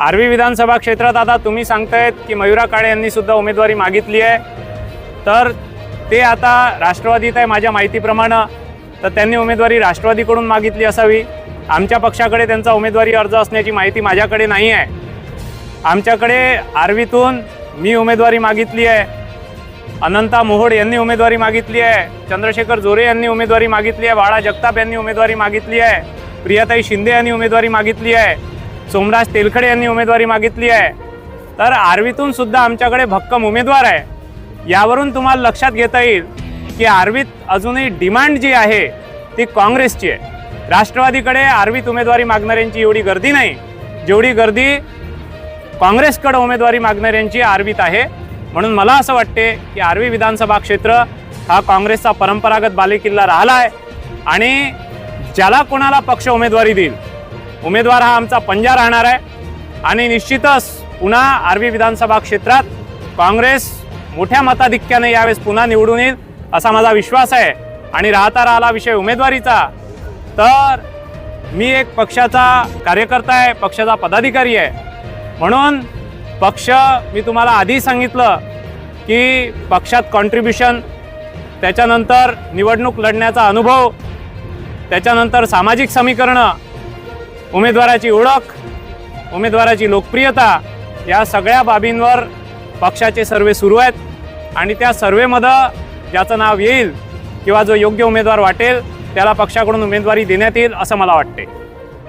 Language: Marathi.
आर्वी विधानसभा क्षेत्रात आता तुम्ही सांगतायत की मयुरा काळे यांनी सुद्धा उमेदवारी मागितली आहे. तर ते आता राष्ट्रवादीत आहे माझ्या माहितीप्रमाणे. तर त्यांनी उमेदवारी राष्ट्रवादीकडून मागितली असावी. आमच्या पक्षाकडे त्यांचा उमेदवारी अर्ज असण्याची माहिती माझ्याकडे नाही आहे. आमच्याकडे आर्वीतून मी उमेदवारी मागितली आहे. अनंता मोहोड यांनी उमेदवारी मागितली आहे. चंद्रशेखर जोरे यांनी उमेदवारी मागितली आहे. बाळा जगताप यांनी उमेदवारी मागितली आहे. प्रियाताई शिंदे यांनी उमेदवारी मागितली आहे. सोमराज तेलखडे यांनी उमेदवारी मागितली आहे. तर आर्वीतून सुद्धा आमच्याकडे भक्कम उमेदवार आहे. यावरून तुम्हाला लक्षात घेता येईल की आर्वीत अजूनही डिमांड जी आहे ती काँग्रेसची आहे. राष्ट्रवादीकडे आर्वीत उमेदवारी मागणाऱ्यांची एवढी गर्दी नाही. जेवढी गर्दी काँग्रेसकडे उमेदवारी मागणाऱ्यांची आर्वीत आहे. म्हणून मला असं वाटते की आर्वी विधानसभा क्षेत्र हा काँग्रेसचा परंपरागत बालेकिल्ला राहिला आहे आणि ज्याला कोणाला पक्ष उमेदवारी देईल उमेदवार हा आमचा पंजा राहणार आहे. आणि निश्चितच पुन्हा आर्वी विधानसभा क्षेत्रात काँग्रेस मोठ्या मताधिक्याने यावेळेस पुन्हा निवडून येईल असा माझा विश्वास आहे. आणि राहता राहिला विषय उमेदवारीचा. तर मी एक पक्षाचा कार्यकर्ता आहे पक्षाचा पदाधिकारी आहे. म्हणून पक्ष मी तुम्हाला आधी सांगितलं की पक्षात कॉन्ट्रीब्युशन त्याच्यानंतर निवडणूक लढण्याचा अनुभव त्याच्यानंतर सामाजिक समीकरणं उमेदवाराची ओळख उमेदवाराची लोकप्रियता या सगळ्या बाबींवर पक्षाचे सर्वे सुरू आहेत. आणि त्या सर्वेमध्ये ज्याचं नाव येईल किंवा जो योग्य उमेदवार वाटेल त्याला पक्षाकडून उमेदवारी देण्यात येईल असं मला वाटते